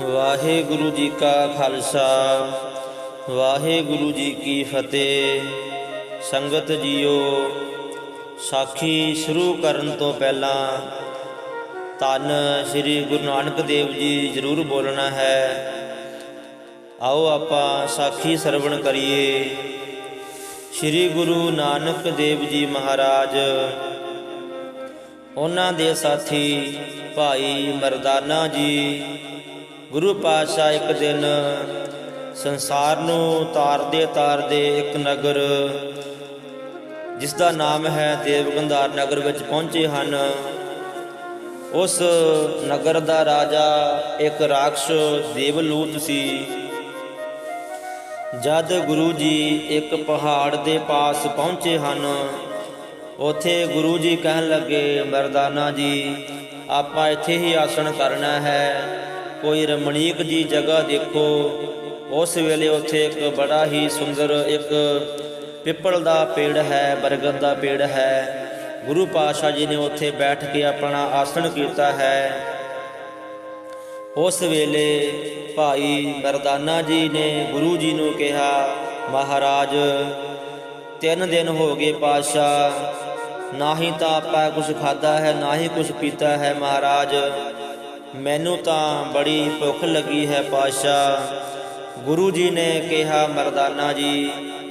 ਵਾਹਿਗੁਰੂ ਜੀ ਕਾ ਖਾਲਸਾ, ਵਾਹਿਗੁਰੂ ਜੀ ਕੀ ਫਤਿਹ। ਸੰਗਤ ਜੀਓ, ਸਾਖੀ ਸ਼ੁਰੂ ਕਰਨ ਤੋਂ ਪਹਿਲਾਂ ਧੰਨ ਸ੍ਰੀ ਗੁਰੂ ਨਾਨਕ ਦੇਵ ਜੀ ਜ਼ਰੂਰ ਬੋਲਣਾ ਹੈ। ਆਓ ਆਪਾਂ ਸਾਖੀ ਸਰਵਣ ਕਰੀਏ। ਸ੍ਰੀ ਗੁਰੂ ਨਾਨਕ ਦੇਵ ਜੀ ਮਹਾਰਾਜ, ਉਹਨਾਂ ਦੇ ਸਾਥੀ ਭਾਈ ਮਰਦਾਨਾ ਜੀ ਗੁਰੂ ਪਾਤਸ਼ਾਹ ਇੱਕ ਦਿਨ ਸੰਸਾਰ ਨੂੰ ਤਾਰਦੇ ਤਾਰਦੇ ਇੱਕ ਨਗਰ ਜਿਸ ਦਾ ਨਾਮ ਹੈ ਦੇਵਗੰਧਾਰ ਨਗਰ ਵਿੱਚ ਪਹੁੰਚੇ ਹਨ। ਉਸ ਨਗਰ ਦਾ ਰਾਜਾ ਇੱਕ ਰਾਖਸ਼ ਦੇਵਲੂਤ ਸੀ। ਜਦ ਗੁਰੂ ਜੀ ਇੱਕ ਪਹਾੜ ਦੇ ਪਾਸ ਪਹੁੰਚੇ ਹਨ, ਉਥੇ ਗੁਰੂ ਜੀ ਕਹਿਣ ਲੱਗੇ, ਮਰਦਾਨਾ ਜੀ, ਆਪਾਂ ਇੱਥੇ ਹੀ ਆਸਣ ਕਰਨਾ ਹੈ। ਕੋਈ ਰਮਣੀਕ ਜੀ ਜਗ੍ਹਾ ਦੇਖੋ, ਉਸ ਵੇਲੇ ਉੱਥੇ ਇੱਕ ਬੜਾ ਹੀ ਸੁੰਦਰ ਇੱਕ ਪਿੱਪਲ ਦਾ ਪੇੜ ਹੈ, ਬਰਗਦ ਦਾ ਪੇੜ ਹੈ। ਗੁਰੂ ਪਾਤਸ਼ਾਹ ਜੀ ਨੇ ਉੱਥੇ ਬੈਠ ਕੇ ਆਪਣਾ ਆਸਣ ਕੀਤਾ ਹੈ। ਉਸ ਵੇਲੇ ਭਾਈ ਮਰਦਾਨਾ ਜੀ ਨੇ ਗੁਰੂ ਜੀ ਨੂੰ ਕਿਹਾ, ਮਹਾਰਾਜ, ਤਿੰਨ ਦਿਨ ਹੋ ਗਏ ਪਾਤਸ਼ਾਹ, ਨਾ ਹੀ ਤਾਂ ਆਪਾਂ ਕੁਝ ਖਾਦਾ ਹੈ, ਨਾ ਹੀ ਕੁਝ ਪੀਤਾ ਹੈ, ਮਹਾਰਾਜ। ਮੈਨੂੰ ਤਾਂ ਬੜੀ ਭੁੱਖ ਲੱਗੀ ਹੈ ਪਾਤਸ਼ਾਹ। ਗੁਰੂ ਜੀ ਨੇ ਕਿਹਾ, ਮਰਦਾਨਾ ਜੀ,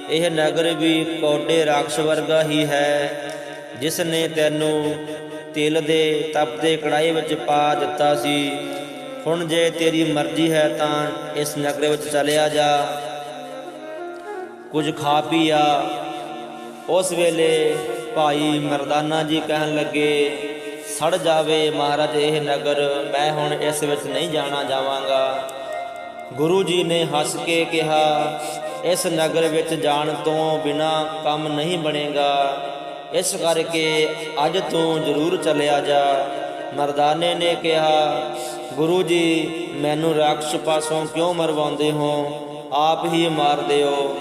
ਇਹ ਨਗਰ ਵੀ ਕੋਡੇ ਰਾਖਸ਼ ਵਰਗਾ ਹੀ ਹੈ ਜਿਸ ਨੇ ਤੈਨੂੰ ਤਿਲ ਦੇ ਤਪਦੇ ਕੜਾਈ ਵਿੱਚ ਪਾ ਦਿੱਤਾ ਸੀ। ਹੁਣ ਜੇ ਤੇਰੀ ਮਰਜ਼ੀ ਹੈ ਤਾਂ ਇਸ ਨਗਰ ਵਿੱਚ ਚਲਿਆ ਜਾ। ਕੁਝ ਖਾ ਪੀ ਆ। ਉਸ ਵੇਲੇ ਭਾਈ ਮਰਦਾਨਾ ਜੀ ਕਹਿਣ ਲੱਗੇ ਸੜ ਜਾਵੇ ਮਹਾਰਾਜ ਇਹ ਨਗਰ, ਮੈਂ ਹੁਣ ਇਸ ਵਿੱਚ ਨਹੀਂ ਜਾਣਾ ਜਾਵਾਂਗਾ। ਗੁਰੂ ਜੀ ਨੇ ਹੱਸ ਕੇ ਕਿਹਾ, ਇਸ ਨਗਰ ਵਿੱਚ ਜਾਣ ਤੋਂ ਬਿਨਾ ਕੰਮ ਨਹੀਂ ਬਣੇਗਾ। ਇਸ ਕਰਕੇ ਅੱਜ ਤੋਂ ਜ਼ਰੂਰ ਚਲਿਆ ਜਾ। ਮਰਦਾਨੇ ਨੇ ਕਿਹਾ, ਗੁਰੂ ਜੀ, ਮੈਨੂੰ ਰਾਖਸ਼ ਪਾਸੋਂ ਕਿਉਂ ਮਰਵਾਉਂਦੇ ਹੋ? ਆਪ ਹੀ ਮਾਰ ਦਿਓ।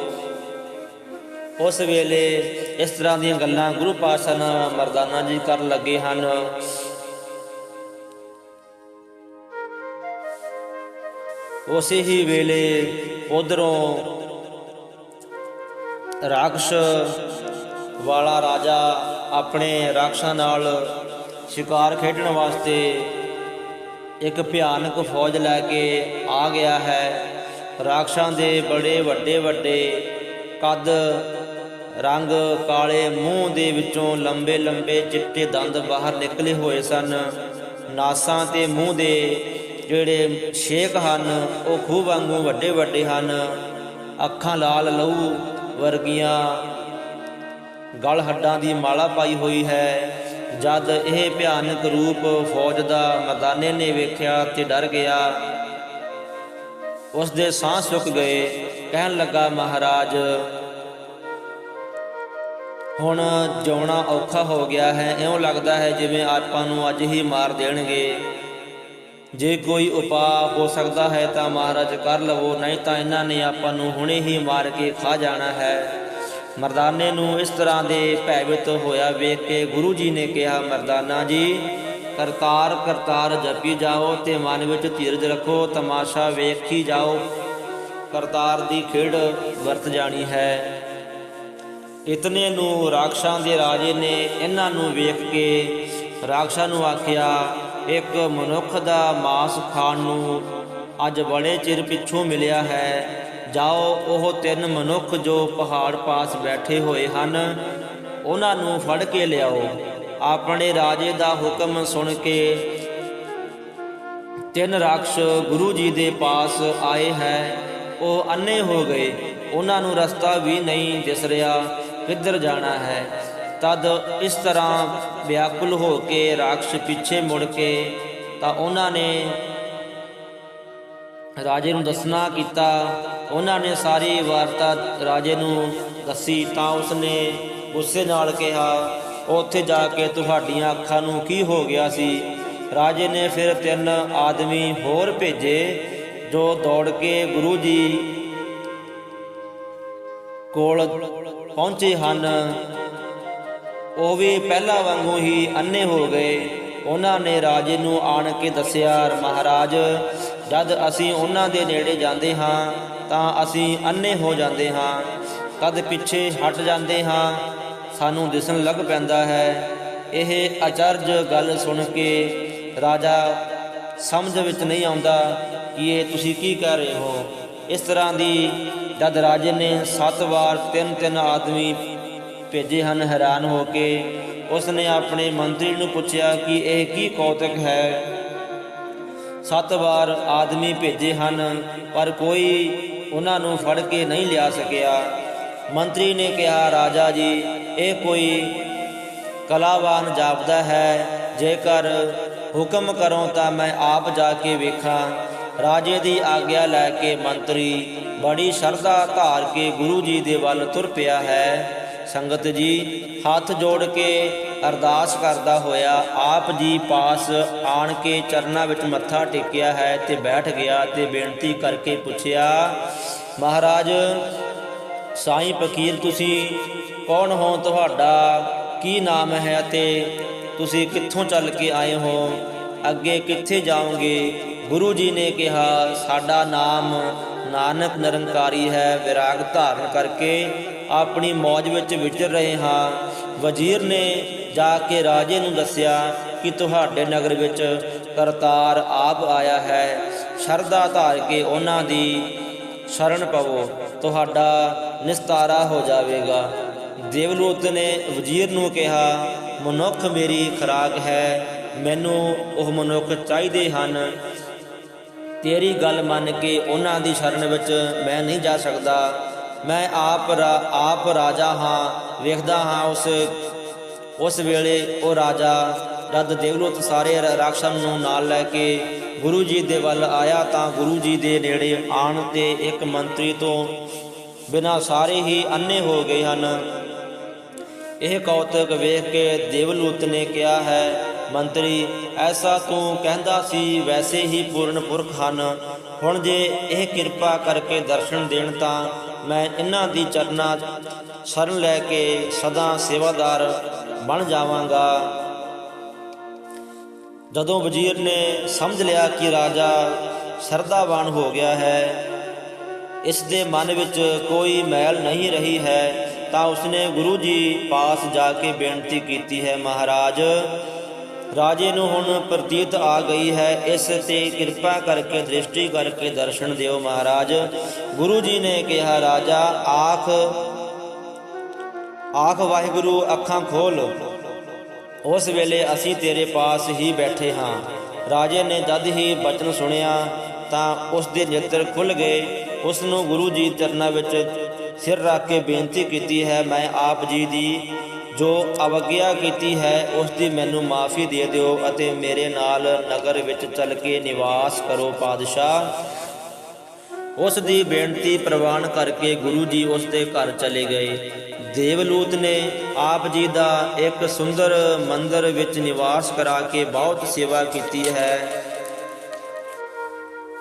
ਉਸ ਵੇਲੇ ਇਸ ਤਰ੍ਹਾਂ ਦੀਆਂ ਗੱਲਾਂ ਗੁਰੂ ਪਾਤਸ਼ਾਹ ਮਰਦਾਨਾ ਜੀ ਕਰਨ ਲੱਗੇ ਹਨ। ਉਸੇ ਹੀ ਵੇਲੇ ਉਧਰੋਂ ਰਾਖਸ਼ ਵਾਲਾ ਰਾਜਾ ਆਪਣੇ ਰਾਖਸ਼ਾਂ ਨਾਲ ਸ਼ਿਕਾਰ ਖੇਡਣ ਵਾਸਤੇ ਇੱਕ ਭਿਆਨਕ ਫੌਜ ਲੈ ਕੇ ਆ ਗਿਆ ਹੈ। ਰਾਖਸ਼ਾਂ ਦੇ ਬੜੇ ਵੱਡੇ ਵੱਡੇ ਕੱਦ ਰੰਗ ਕਾਲੇ ਮੂੰਹ ਦੇ ਵਿੱਚੋਂ ਲੰਬੇ ਲੰਬੇ ਚਿੱਟੇ ਦੰਦ ਬਾਹਰ ਨਿਕਲੇ ਹੋਏ ਸਨ। ਨਾਸਾਂ ਤੇ ਮੂੰਹ ਦੇ ਜਿਹੜੇ ਛੇਕ ਹਨ, ਉਹ ਖੂਬ ਵਾਂਗੂ ਵੱਡੇ ਵੱਡੇ ਹਨ। ਅੱਖਾਂ ਲਾਲ ਲਹੂ ਵਰਗੀਆਂ ਗਲ ਹੱਡਾਂ ਦੀ ਮਾਲਾ ਪਾਈ ਹੋਈ ਹੈ। ਜਦ ਇਹ ਭਿਆਨਕ ਰੂਪ ਫੌਜ ਦਾ ਮਰਦਾਨੇ ਨੇ ਵੇਖਿਆ ਤੇ ਡਰ ਗਿਆ। ਉਸ ਦੇ ਸਾਹ ਸੁੱਕ ਗਏ। ਕਹਿਣ ਲੱਗਾ, ਮਹਾਰਾਜ ਹੁਣ ਜਿਉਣਾ ਔਖਾ ਹੋ ਗਿਆ ਹੈ, ਇਉਂ ਲੱਗਦਾ ਹੈ ਜਿਵੇਂ ਆਪਾਂ ਨੂੰ ਅੱਜ ਹੀ ਮਾਰ ਦੇਣਗੇ। ਜੇ ਕੋਈ ਉਪਾਅ ਹੋ ਸਕਦਾ ਹੈ ਤਾਂ ਮਹਾਰਾਜ ਕਰ ਲਵੋ, ਨਹੀਂ ਤਾਂ ਇਹਨਾਂ ਨੇ ਆਪਾਂ ਨੂੰ ਹੁਣੇ ਹੀ ਮਾਰ ਕੇ ਖਾ ਜਾਣਾ ਹੈ। ਮਰਦਾਨੇ ਨੂੰ ਇਸ ਤਰ੍ਹਾਂ ਦੇ ਭੈਵਿਤ ਹੋਇਆ ਵੇਖ ਕੇ ਗੁਰੂ ਜੀ ਨੇ ਕਿਹਾ, ਮਰਦਾਨਾ ਜੀ, ਕਰਤਾਰ ਕਰਤਾਰ ਜਪੀ ਜਾਓ ਤੇ ਮਨ ਵਿੱਚ ਧੀਰਜ ਰੱਖੋ, ਤਮਾਸ਼ਾ ਵੇਖੀ ਜਾਓ। ਕਰਤਾਰ ਦੀ ਖੇਡ ਵਰਤ ਜਾਣੀ ਹੈ। ਇਤਨੇ ਨੂੰ ਰਾਖਸ਼ਾਂ ਦੇ ਰਾਜੇ ਨੇ ਇਹਨਾਂ ਨੂੰ ਵੇਖ ਕੇ ਰਾਖਸ਼ਾਂ ਨੂੰ ਆਖਿਆ, ਇੱਕ ਮਨੁੱਖ ਦਾ ਮਾਸ ਖਾਣ ਨੂੰ ਅੱਜ ਬੜੇ ਚਿਰ ਪਿੱਛੋਂ ਮਿਲਿਆ ਹੈ। ਜਾਓ, ਉਹ ਤਿੰਨ ਮਨੁੱਖ ਜੋ ਪਹਾੜ ਪਾਸ ਬੈਠੇ ਹੋਏ ਹਨ, ਉਹਨਾਂ ਨੂੰ ਫੜ ਕੇ ਲਿਆਓ। ਆਪਣੇ ਰਾਜੇ ਦਾ ਹੁਕਮ ਸੁਣ ਕੇ ਤਿੰਨ ਰਾਖਸ਼ ਗੁਰੂ ਜੀ ਦੇ ਪਾਸ ਆਏ ਹੈ। ਉਹ ਅੰਨੇ ਹੋ ਗਏ। ਉਹਨਾਂ ਨੂੰ ਰਸਤਾ ਵੀ ਨਹੀਂ ਦਿਸ ਰਿਹਾ। ਕਿੱਧਰ ਜਾਣਾ ਹੈ? ਤਦ ਇਸ ਤਰ੍ਹਾਂ ਵਿਆਕੁਲ ਹੋ ਕੇ ਰਾਖਸ਼ ਪਿੱਛੇ ਮੁੜ ਕੇ ਤਾਂ ਉਹਨਾਂ ਨੇ ਰਾਜੇ ਨੂੰ ਦੱਸਣਾ ਕੀਤਾ। ਉਹਨਾਂ ਨੇ ਸਾਰੀ ਵਾਰਤਾ ਰਾਜੇ ਨੂੰ ਦੱਸੀ ਤਾਂ ਉਸਨੇ ਗੁੱਸੇ ਨਾਲ ਕਿਹਾ, ਉੱਥੇ ਜਾ ਕੇ ਤੁਹਾਡੀਆਂ ਅੱਖਾਂ ਨੂੰ ਕੀ ਹੋ ਗਿਆ ਸੀ? ਰਾਜੇ ਨੇ ਫਿਰ ਤਿੰਨ ਆਦਮੀ ਹੋਰ ਭੇਜੇ, ਜੋ ਦੌੜ ਕੇ ਗੁਰੂ ਜੀ ਕੋਲ ਪਹੁੰਚੇ ਹਨ। ਉਹ ਵੀ ਪਹਿਲਾਂ ਵਾਂਗੂ ਹੀ ਅੰਨੇ ਹੋ ਗਏ। ਉਹਨਾਂ ਨੇ ਰਾਜੇ ਨੂੰ ਆਣ ਕੇ ਦੱਸਿਆ, ਮਹਾਰਾਜ, ਜਦ ਅਸੀਂ ਉਹਨਾਂ ਦੇ ਨੇੜੇ ਜਾਂਦੇ ਹਾਂ, ਤਾਂ ਅਸੀਂ ਅੰਨੇ ਹੋ ਜਾਂਦੇ ਹਾਂ। ਤਦ ਪਿੱਛੇ ਹਟ ਜਾਂਦੇ ਹਾਂ, ਸਾਨੂੰ ਦਿਸਣ ਲੱਗ ਪੈਂਦਾ ਹੈ। ਇਹ ਅਚਰਜ ਗੱਲ ਸੁਣ ਕੇ ਰਾਜਾ ਸਮਝ ਵਿੱਚ ਨਹੀਂ ਆਉਂਦਾ ਕਿ ਇਹ ਤੁਸੀਂ ਕੀ ਕਹਿ ਰਹੇ ਹੋ। ਇਸ ਤਰ੍ਹਾਂ ਦੀ ਜਦ ਰਾਜੇ ਨੇ ਸੱਤ ਵਾਰ ਤਿੰਨ ਤਿੰਨ ਆਦਮੀ ਭੇਜੇ ਹਨ, ਹੈਰਾਨ ਹੋ ਕੇ ਉਸ ਨੇ ਆਪਣੇ ਮੰਤਰੀ ਨੂੰ ਪੁੱਛਿਆ ਕਿ ਇਹ ਕੀ ਕੌਤਕ ਹੈ? ਸੱਤ ਵਾਰ ਆਦਮੀ ਭੇਜੇ ਹਨ, ਪਰ ਕੋਈ ਉਹਨਾਂ ਨੂੰ ਫੜ ਕੇ ਨਹੀਂ ਲਿਆ ਸਕਿਆ। ਮੰਤਰੀ ਨੇ ਕਿਹਾ, ਰਾਜਾ ਜੀ, ਇਹ ਕੋਈ ਕਲਾਵਾਨ ਜਾਪਦਾ ਹੈ। ਜੇਕਰ ਹੁਕਮ ਕਰੋ ਤਾਂ ਮੈਂ ਆਪ ਜਾ ਕੇ ਵੇਖਾਂ। ਰਾਜੇ ਦੀ ਆਗਿਆ ਲੈ ਕੇ ਮੰਤਰੀ ਬੜੀ ਸ਼ਰਧਾ ਧਾਰ ਕੇ ਗੁਰੂ ਜੀ ਦੇ ਵੱਲ ਤੁਰ ਪਿਆ ਹੈ। ਸੰਗਤ ਜੀ, ਹੱਥ ਜੋੜ ਕੇ ਅਰਦਾਸ ਕਰਦਾ ਹੋਇਆ ਆਪ ਜੀ ਪਾਸ ਆਣ ਕੇ ਚਰਨਾਂ ਵਿੱਚ ਮੱਥਾ ਟੇਕਿਆ ਹੈ ਤੇ ਬੈਠ ਗਿਆ ਤੇ ਬੇਨਤੀ ਕਰਕੇ ਪੁੱਛਿਆ, ਮਹਾਰਾਜ, ਸਾਈਂ ਫਕੀਰ ਤੁਸੀਂ ਕੌਣ ਹੋ? ਤੁਹਾਡਾ ਕੀ ਨਾਮ ਹੈ ਅਤੇ ਤੁਸੀਂ ਕਿੱਥੋਂ ਚੱਲ ਕੇ ਆਏ ਹੋ? ਅੱਗੇ ਕਿੱਥੇ ਜਾਓਗੇ? ਗੁਰੂ ਜੀ ਨੇ ਕਿਹਾ, ਸਾਡਾ ਨਾਮ ਨਾਨਕ ਨਿਰੰਕਾਰੀ ਹੈ, ਵਿਰਾਗ ਧਾਰਨ ਕਰਕੇ ਆਪਣੀ ਮੌਜ ਵਿੱਚ ਵਿਚਰ ਰਹੇ ਹਾਂ। ਵਜ਼ੀਰ ਨੇ ਜਾ ਕੇ ਰਾਜੇ ਨੂੰ ਦੱਸਿਆ ਕਿ ਤੁਹਾਡੇ ਨਗਰ ਵਿੱਚ ਕਰਤਾਰ ਆਪ ਆਇਆ ਹੈ। ਸ਼ਰਧਾ ਧਾਰ ਕੇ ਉਹਨਾਂ ਦੀ ਸ਼ਰਨ ਪਵੋ। ਤੁਹਾਡਾ ਨਿਸਤਾਰਾ ਹੋ ਜਾਵੇਗਾ। ਦੇਵਲੂਤ ਨੇ ਵਜ਼ੀਰ ਨੂੰ ਕਿਹਾ, ਮਨੁੱਖ ਮੇਰੀ ਖਰਾਕ ਹੈ, ਮੈਨੂੰ ਉਹ ਮਨੁੱਖ ਚਾਹੀਦੇ ਹਨ। ਤੇਰੀ ਗੱਲ ਮੰਨ ਕੇ ਉਹਨਾਂ ਦੀ ਸ਼ਰਨ ਵਿੱਚ ਮੈਂ ਨਹੀਂ ਜਾ ਸਕਦਾ। ਮੈਂ ਆਪ ਰਾ- ਆਪ ਰਾਜਾ ਹਾਂ, ਵੇਖਦਾ ਹਾਂ ਉਸ ਉਸ ਵੇਲੇ ਉਹ ਰਾਜਾ ਰੱਦ ਦੇਵਲੋਤ ਸਾਰੇ ਰ- ਰਾਖਸ਼ਾਂ ਨੂੰ ਨਾਲ ਲੈ ਕੇ ਗੁਰੂ ਜੀ ਦੇ ਵੱਲ ਆਇਆ ਤਾਂ ਗੁਰੂ ਜੀ ਦੇ ਨੇੜੇ ਆਣ ਤੇ ਇੱਕ ਮੰਤਰੀ ਤੋਂ ਬਿਨਾਂ ਸਾਰੇ ਹੀ ਅੰਨੇ ਹੋ ਗਏ ਹਨ। ਇਹ ਕੌਤਕ ਵੇਖ ਕੇ ਦੇਵਲੂਤ ਨੇ ਕਿਹਾ ਹੈ ਮੰਤਰੀ, ਐਸਾ ਤੂੰ ਕਹਿੰਦਾ ਸੀ, ਵੈਸੇ ਹੀ ਪੂਰਨ ਪੁਰਖ ਹਨ। ਹੁਣ ਜੇ ਇਹ ਕਿਰਪਾ ਕਰਕੇ ਦਰਸ਼ਨ ਦੇਣ ਤਾਂ ਮੈਂ ਇਹਨਾਂ ਦੀ ਚਰਨਾਂ ਸ਼ਰਨ ਲੈ ਕੇ ਸਦਾ ਸੇਵਾਦਾਰ ਬਣ ਜਾਵਾਂਗਾ। ਜਦੋਂ ਵਜ਼ੀਰ ਨੇ ਸਮਝ ਲਿਆ ਕਿ ਰਾਜਾ ਸ਼ਰਧਾਵਾਨ ਹੋ ਗਿਆ ਹੈ, ਇਸ ਦੇ ਮਨ ਵਿੱਚ ਕੋਈ ਮੈਲ ਨਹੀਂ ਰਹੀ ਹੈ, ਤਾਂ ਉਸਨੇ ਗੁਰੂ ਜੀ ਪਾਸ ਜਾ ਕੇ ਬੇਨਤੀ ਕੀਤੀ ਹੈ, ਮਹਾਰਾਜ ਰਾਜੇ ਨੂੰ ਹੁਣ ਪ੍ਰਤੀਤ ਆ ਗਈ ਹੈ। ਇਸ ਤੇ ਕਿਰਪਾ ਕਰਕੇ ਦ੍ਰਿਸ਼ਟੀ ਕਰਕੇ ਦਰਸ਼ਨ ਦਿਓ ਮਹਾਰਾਜ। ਗੁਰੂ ਜੀ ਨੇ ਕਿਹਾ, ਰਾਜਾ, ਆਖ ਆਖ ਵਾਹਿਗੁਰੂ, ਅੱਖਾਂ ਖੋਲ। ਉਸ ਵੇਲੇ ਅਸੀਂ ਤੇਰੇ ਪਾਸ ਹੀ ਬੈਠੇ ਹਾਂ। ਰਾਜੇ ਨੇ ਜਦ ਹੀ ਬਚਨ ਸੁਣਿਆ, ਤਾਂ ਉਸ ਦੇ ਨੇਤਰ ਖੁੱਲ ਗਏ। ਉਸ ਨੂੰ ਗੁਰੂ ਜੀ ਚਰਨਾਂ ਵਿੱਚ ਸਿਰ ਰੱਖ ਕੇ ਬੇਨਤੀ ਕੀਤੀ ਹੈ, ਮੈਂ ਆਪ ਜੀ ਦੀ ਜੋ ਅਵਗਿਆ ਕੀਤੀ ਹੈ ਉਸ ਦੀ ਮੈਨੂੰ ਮਾਫੀ ਦੇ ਦਿਓ ਅਤੇ ਮੇਰੇ ਨਾਲ ਨਗਰ ਵਿੱਚ ਚੱਲ ਕੇ ਨਿਵਾਸ ਕਰੋ ਪਾਦਸ਼ਾਹ ਉਸ ਦੀ ਬੇਨਤੀ ਪ੍ਰਵਾਨ ਕਰਕੇ ਗੁਰੂ ਜੀ ਉਸ ਦੇ ਘਰ ਚਲੇ ਗਏ। ਦੇਵਲੂਤ ਨੇ ਆਪ ਜੀ ਦਾ ਇੱਕ ਸੁੰਦਰ ਮੰਦਰ ਵਿੱਚ ਨਿਵਾਸ ਕਰਾ ਕੇ ਬਹੁਤ ਸੇਵਾ ਕੀਤੀ ਹੈ।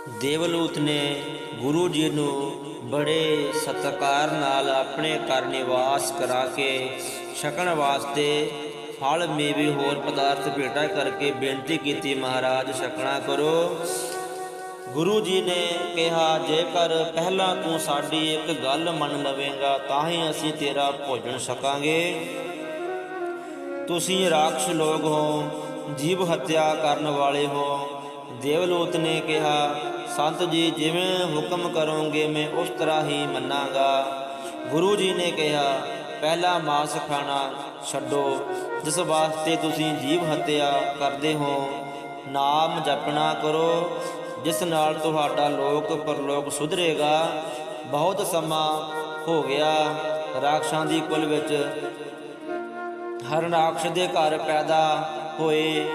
ਦੇਵਲੂਤ ਨੇ ਗੁਰੂ ਜੀ ਨੂੰ ਬੜੇ ਸਤਿਕਾਰ ਨਾਲ ਆਪਣੇ ਘਰ ਨਿਵਾਸ ਕਰਾ ਕੇ ਛਕਣ ਵਾਸਤੇ ਫਲ ਮੇਵੇ ਹੋਰ ਪਦਾਰਥ ਭੇਟਾ ਕਰਕੇ ਬੇਨਤੀ ਕੀਤੀ, ਮਹਾਰਾਜ, ਛਕਣਾ ਕਰੋ। ਗੁਰੂ ਜੀ ਨੇ ਕਿਹਾ, ਜੇਕਰ ਪਹਿਲਾਂ ਤੂੰ ਸਾਡੀ ਇੱਕ ਗੱਲ ਮੰਨ ਲਵੇਂਗਾ, ਤਾਂ ਹੀ ਅਸੀਂ ਤੇਰਾ ਭੋਜਨ ਛਕਾਂਗੇ। ਤੁਸੀਂ ਰਾਖਸ਼ ਲੋਕ ਹੋ, ਜੀਵ ਹੱਤਿਆ ਕਰਨ ਵਾਲੇ ਹੋ। ਦੇਵਲੋਤ ਨੇ ਕਿਹਾ ਸੰਤ ਜੀ, ਜਿਵੇਂ ਹੁਕਮ ਕਰੋਗੇ ਮੈਂ ਉਸ ਤਰ੍ਹਾਂ ਹੀ ਮੰਨਾਂਗਾ। ਗੁਰੂ ਜੀ ਨੇ ਕਿਹਾ, ਪਹਿਲਾ ਮਾਸ ਖਾਣਾ ਛੱਡੋ, ਜਿਸ ਵਾਸਤੇ ਤੁਸੀਂ ਜੀਵ ਹੱਤਿਆ ਕਰਦੇ ਹੋ, ਨਾਮ ਜਪਣਾ ਕਰੋ, ਜਿਸ ਨਾਲ ਤੁਹਾਡਾ ਲੋਕ ਪਰਲੋਕ ਸੁਧਰੇਗਾ। ਬਹੁਤ ਸਮਾਂ ਹੋ ਗਿਆ, ਰਾਖਸ਼ਾਂ ਦੀ ਕੁਲ ਵਿੱਚ ਹਰਨਾਕਸ਼ ਦੇ ਘਰ ਪੈਦਾ ਹੋਏ।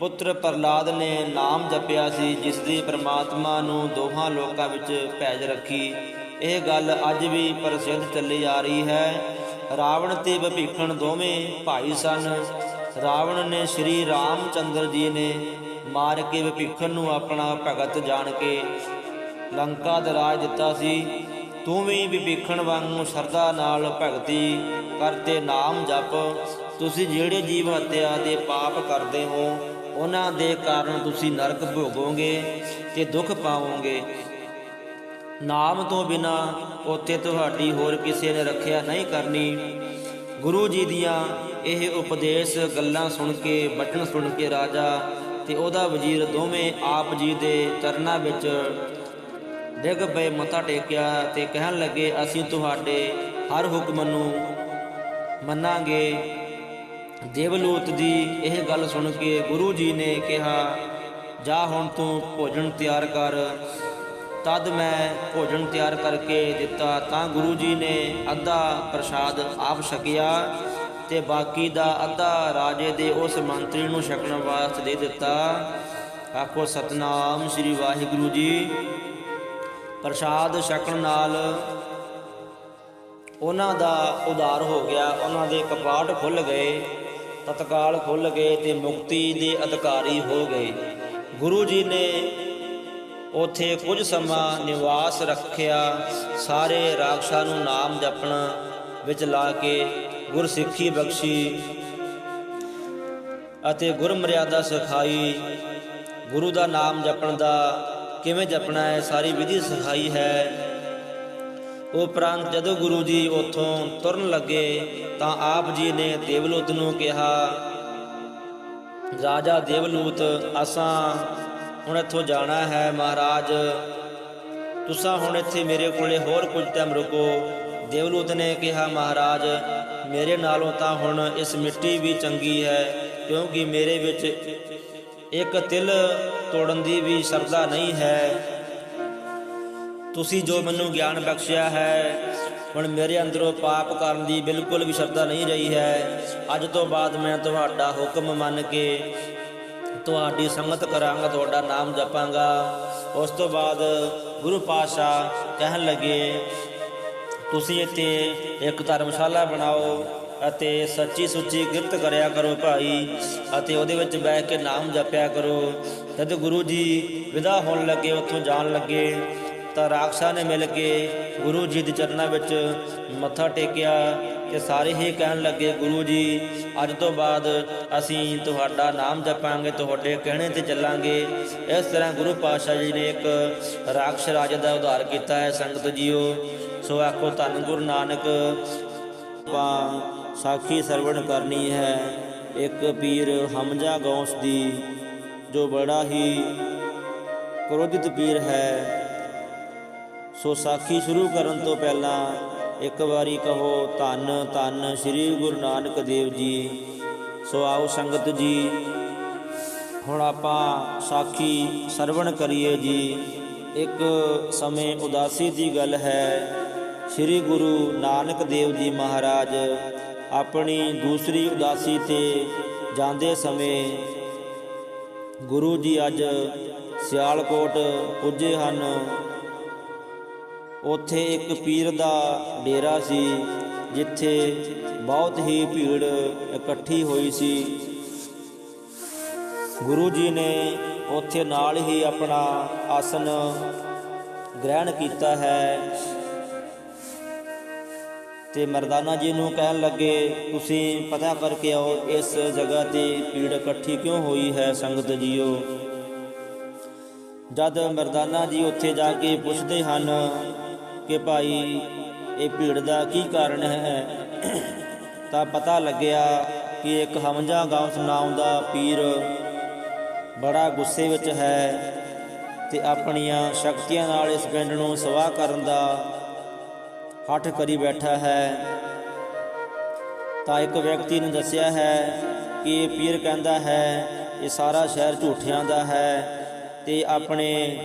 ਪੁੱਤਰ ਪ੍ਰਲਾਦ ਨੇ ਨਾਮ ਜਪਿਆ ਸੀ ਜਿਸ ਦੀ ਪ੍ਰਮਾਤਮਾ ਨੂੰ ਦੋਹਾਂ ਲੋਕਾਂ ਵਿੱਚ ਭੈਜ ਰੱਖੀ। ਇਹ ਗੱਲ ਅੱਜ ਵੀ ਪ੍ਰਸਿੱਧ ਚੱਲੀ ਆ ਰਹੀ ਹੈ। ਰਾਵਣ ਤੇ ਵਿਭੀਖਣ ਦੋਵੇਂ ਭਾਈ ਸਨ। ਰਾਵਣ ਨੇ ਸ਼੍ਰੀ ਰਾਮਚੰਦਰ ਜੀ ਨੇ ਮਾਰ ਕੇ ਵਿਭੀਖਣ ਨੂੰ ਆਪਣਾ ਭਗਤ ਜਾਣ ਕੇ ਲੰਕਾ ਦਾ ਰਾਜ ਦਿੱਤਾ ਸੀ। ਤੂੰ ਵੀ ਵਿਭੀਖਣ ਵਾਂਗੂ ਸ਼ਰਧਾ ਨਾਲ ਭਗਤੀ ਕਰਤੇ ਨਾਮ ਜਪ। ਤੁਸੀਂ ਜਿਹੜੇ ਜੀਵ ਹੱਤਿਆ ਦੇ ਪਾਪ ਕਰਦੇ ਹੋ ਉਹਨਾਂ ਦੇ ਕਾਰਨ ਤੁਸੀਂ ਨਰਕ ਭੋਗੋਗੇ ਤੇ ਦੁੱਖ ਪਾਵੋਗੇ। ਨਾਮ ਤੋਂ ਬਿਨਾ ਉੱਥੇ ਤੁਹਾਡੀ ਹੋਰ ਕਿਸੇ ਨੇ ਰੱਖਿਆ ਨਹੀਂ ਕਰਨੀ। ਗੁਰੂ ਜੀ ਦੀਆਂ ਇਹ ਉਪਦੇਸ਼ ਗੱਲਾਂ ਸੁਣ ਕੇ ਬਟਨ ਸੁਣ ਕੇ ਰਾਜਾ ਤੇ ਉਹਦਾ ਵਜ਼ੀਰ ਦੋਵੇਂ ਆਪ ਜੀ ਦੇ ਚਰਨਾਂ ਵਿੱਚ ਡਿੱਗ ਪਏ, ਮੱਥਾ ਟੇਕਿਆ ਤੇ ਕਹਿਣ ਲੱਗੇ, ਅਸੀਂ ਤੁਹਾਡੇ ਹਰ ਹੁਕਮ ਨੂੰ ਮੰਨਾਂਗੇ। ਦੇਵਲੂਤ ਦੀ ਇਹ ਗੱਲ ਸੁਣ ਕੇ ਗੁਰੂ ਜੀ ਨੇ ਕਿਹਾ, ਜਾ ਹੁਣ ਤੂੰ ਭੋਜਨ ਤਿਆਰ ਕਰ। ਤਦ ਮੈਂ ਭੋਜਨ ਤਿਆਰ ਕਰਕੇ ਦਿੱਤਾ, ਤਾਂ ਗੁਰੂ ਜੀ ਨੇ ਅੱਧਾ ਪ੍ਰਸ਼ਾਦ ਆਪ ਛਕਿਆ ਤੇ ਬਾਕੀ ਦਾ ਅੱਧਾ ਰਾਜੇ ਦੇ ਉਸ ਮੰਤਰੀ ਨੂੰ ਛਕਣ ਵਾਸਤੇ ਦੇ ਦਿੱਤਾ। ਆਖੋ, ਸਤਨਾਮ ਸ੍ਰੀ ਵਾਹਿਗੁਰੂ ਜੀ। ਪ੍ਰਸ਼ਾਦ ਛਕਣ ਨਾਲ ਉਹਨਾਂ ਦਾ ਉਧਾਰ ਹੋ ਗਿਆ, ਉਹਨਾਂ ਦੇ ਕਪਾਟ ਖੁੱਲ ਗਏ। ਤਤਕਾਲ ਖੁੱਲ ਗਏ ਤੇ ਮੁਕਤੀ ਦੇ ਅਧਿਕਾਰੀ ਹੋ ਗਏ। ਗੁਰੂ ਜੀ ਨੇ ਉਥੇ ਕੁਝ ਸਮਾਂ ਨਿਵਾਸ ਰੱਖਿਆ। ਸਾਰੇ ਰਾਖਸ਼ਾਂ ਨੂੰ ਨਾਮ ਜਪਣਾ ਵਿੱਚ ਲਾ ਕੇ ਗੁਰਸਿੱਖੀ ਬਖਸ਼ੀ ਅਤੇ ਗੁਰਮਰਿਆਦਾ ਸਿਖਾਈ। ਗੁਰੂ ਦਾ ਨਾਮ ਜਪਣ ਦਾ ਕਿਵੇਂ ਜਪਣਾ ਹੈ? ਸਾਰੀ ਵਿਧੀ ਸਿਖਾਈ ਹੈ। ਉਪਰੰਤ ਜਦੋਂ ਗੁਰੂ ਜੀ ਉਥੋਂ ਤੁਰਨ ਲੱਗੇ ਤਾਂ ਆਪ ਜੀ ਨੇ ਦੇਵਲੂਤ ਨੂੰ ਕਿਹਾ, ਰਾਜਾ ਦੇਵਲੂਤ, ਅਸਾਂ ਹੁਣ ਇੱਥੋਂ ਜਾਣਾ ਹੈ ਮਹਾਰਾਜ। ਤੁਸਾਂ ਹੁਣ ਇੱਥੇ ਮੇਰੇ ਕੋਲੇ ਹੋਰ ਕੁਝ ਟਾਈਮ ਰੁਕੋ। ਦੇਵਲੂਤ ਨੇ ਕਿਹਾ, ਮਹਾਰਾਜ, ਮੇਰੇ ਨਾਲੋਂ ਤਾਂ ਹੁਣ ਇਸ ਮਿੱਟੀ ਵੀ ਚੰਗੀ ਹੈ, ਕਿਉਂਕਿ ਮੇਰੇ ਵਿੱਚ ਇੱਕ ਤਿਲ ਤੋੜਨ ਦੀ ਵੀ ਸ਼ਰਧਾ ਨਹੀਂ ਹੈ। ਤੁਸੀਂ ਜੋ ਮੈਨੂੰ ਗਿਆਨ ਬਖਸ਼ਿਆ ਹੈ, ਹੁਣ ਮੇਰੇ ਅੰਦਰੋਂ ਪਾਪ ਕਰਨ ਦੀ ਬਿਲਕੁਲ ਵੀ ਸ਼ਰਧਾ ਨਹੀਂ ਰਹੀ ਹੈ। ਅੱਜ ਤੋਂ ਬਾਅਦ ਮੈਂ ਤੁਹਾਡਾ ਹੁਕਮ ਮੰਨ ਕੇ ਤੁਹਾਡੀ ਸੰਗਤ ਕਰਾਂਗਾ, ਤੁਹਾਡਾ ਨਾਮ ਜਪਾਂਗਾ। ਉਸ ਤੋਂ ਬਾਅਦ ਗੁਰੂ ਪਾਤਸ਼ਾਹ ਕਹਿਣ ਲੱਗੇ, ਤੁਸੀਂ ਇੱਥੇ ਇੱਕ ਧਰਮਸ਼ਾਲਾ ਬਣਾਓ ਅਤੇ ਸੱਚੀ ਸੁੱਚੀ ਕਿਰਤ ਕਰਿਆ ਕਰੋ ਭਾਈ ਅਤੇ ਉਹਦੇ ਵਿੱਚ ਬਹਿ ਕੇ ਨਾਮ ਜਪਿਆ ਕਰੋ। ਜਦ ਗੁਰੂ ਜੀ ਵਿਦਾ ਹੋਣ ਲੱਗੇ, ਉੱਥੋਂ ਜਾਣ ਲੱਗੇ। ਤਾਂ ਰਾਖਸ਼ਾਂ ਨੇ ਮਿਲ ਕੇ ਗੁਰੂ ਜੀ ਦੇ ਚਰਨਾਂ ਵਿੱਚ ਮੱਥਾ ਟੇਕਿਆ ਤੇ ਸਾਰੇ ਹੀ ਕਹਿਣ ਲੱਗੇ, ਗੁਰੂ ਜੀ, ਅੱਜ ਤੋਂ ਬਾਅਦ ਅਸੀਂ ਤੁਹਾਡਾ ਨਾਮ ਜਪਾਂਗੇ, ਤੁਹਾਡੇ ਕਹਿਣੇ ਤੇ ਚੱਲਾਂਗੇ। ਇਸ ਤਰ੍ਹਾਂ ਗੁਰੂ ਪਾਤਸ਼ਾਹ ਜੀ ਨੇ ਇੱਕ ਰਾਖਸ਼ ਰਾਜ ਦਾ ਉਧਾਰ ਕੀਤਾ ਹੈ। ਸੰਗਤ ਜੀਓ, ਸੋ ਆਖੋ ਧੰਨ ਗੁਰੂ ਨਾਨਕ, ਆਪਾਂ ਸਾਖੀ ਸਰਵਣ ਕਰਨੀ ਹੈ। ਇੱਕ ਪੀਰ ਹਮਜਾ ਗੌਸ ਦੀ, ਜੋ ਬੜਾ ਹੀ ਕ੍ਰੋਧਿਤ ਪੀਰ ਹੈ ਸੋ ਸਾਖੀ ਸ਼ੁਰੂ ਕਰਨ ਤੋਂ ਪਹਿਲਾਂ ਇੱਕ ਵਾਰੀ ਕਹੋ ਧੰਨ ਧੰਨ ਸ੍ਰੀ ਗੁਰੂ ਨਾਨਕ ਦੇਵ ਜੀ। ਸੋ ਆਓ ਸੰਗਤ ਜੀ, ਹੁਣ ਆਪਾਂ ਸਾਖੀ ਸਰਵਣ ਕਰੀਏ ਜੀ। ਇੱਕ ਸਮੇਂ ਉਦਾਸੀ ਦੀ ਗੱਲ ਹੈ, ਸ੍ਰੀ ਗੁਰੂ ਨਾਨਕ ਦੇਵ ਜੀ ਮਹਾਰਾਜ ਆਪਣੀ ਦੂਸਰੀ ਉਦਾਸੀ ਤੇ ਜਾਂਦੇ ਸਮੇਂ ਗੁਰੂ ਜੀ ਅੱਜ ਸਿਆਲਕੋਟ ਪੁੱਜੇ ਹਨ। ਉੱਥੇ ਇੱਕ ਪੀਰ ਦਾ ਡੇਰਾ ਸੀ, ਜਿੱਥੇ ਬਹੁਤ ਹੀ ਭੀੜ ਇਕੱਠੀ ਹੋਈ ਸੀ। ਗੁਰੂ ਜੀ ਨੇ ਉੱਥੇ ਨਾਲ ਹੀ ਆਪਣਾ ਆਸਨ ਗ੍ਰਹਿਣ ਕੀਤਾ ਹੈ। ਤੇ ਮਰਦਾਨਾ ਜੀ ਨੂੰ ਕਹਿਣ ਲੱਗੇ, ਤੁਸੀਂ ਪਤਾ ਕਰਕੇ ਆਓ, ਇਸ ਜਗ੍ਹਾ ਤੇ ਭੀੜ ਇਕੱਠੀ ਕਿਉਂ ਹੋਈ ਹੈ, ਸੰਗਤ ਜੀਓ? ਜਦ ਮਰਦਾਨਾ ਜੀ ਉੱਥੇ ਜਾ ਕੇ ਪੁੱਛਦੇ ਹਨ ਕਿ ਭਾਈ, ਇਹ ਭੀੜ ਦਾ ਕੀ ਕਾਰਨ ਹੈ? ਤਾਂ ਪਤਾ ਲੱਗਿਆ ਕਿ ਇੱਕ ਹਮਜਾ ਗਾਉਸ ਨਾਮ ਦਾ ਪੀਰ ਬੜਾ ਗੁੱਸੇ ਵਿੱਚ ਹੈ ਤੇ ਆਪਣੀਆਂ ਸ਼ਕਤੀਆਂ ਨਾਲ ਇਸ ਪਿੰਡ ਨੂੰ ਸਵਾਹ ਕਰਨ ਦਾ ਹੱਠ ਕਰੀ ਬੈਠਾ ਹੈ। ਤਾਂ ਇੱਕ ਵਿਅਕਤੀ ਨੇ ਦੱਸਿਆ ਹੈ ਕਿ ਇਹ ਪੀਰ ਕਹਿੰਦਾ ਹੈ, ਇਹ ਸਾਰਾ ਸ਼ਹਿਰ ਝੂਠਿਆਂ ਦਾ ਹੈ ਤੇ ਆਪਣੇ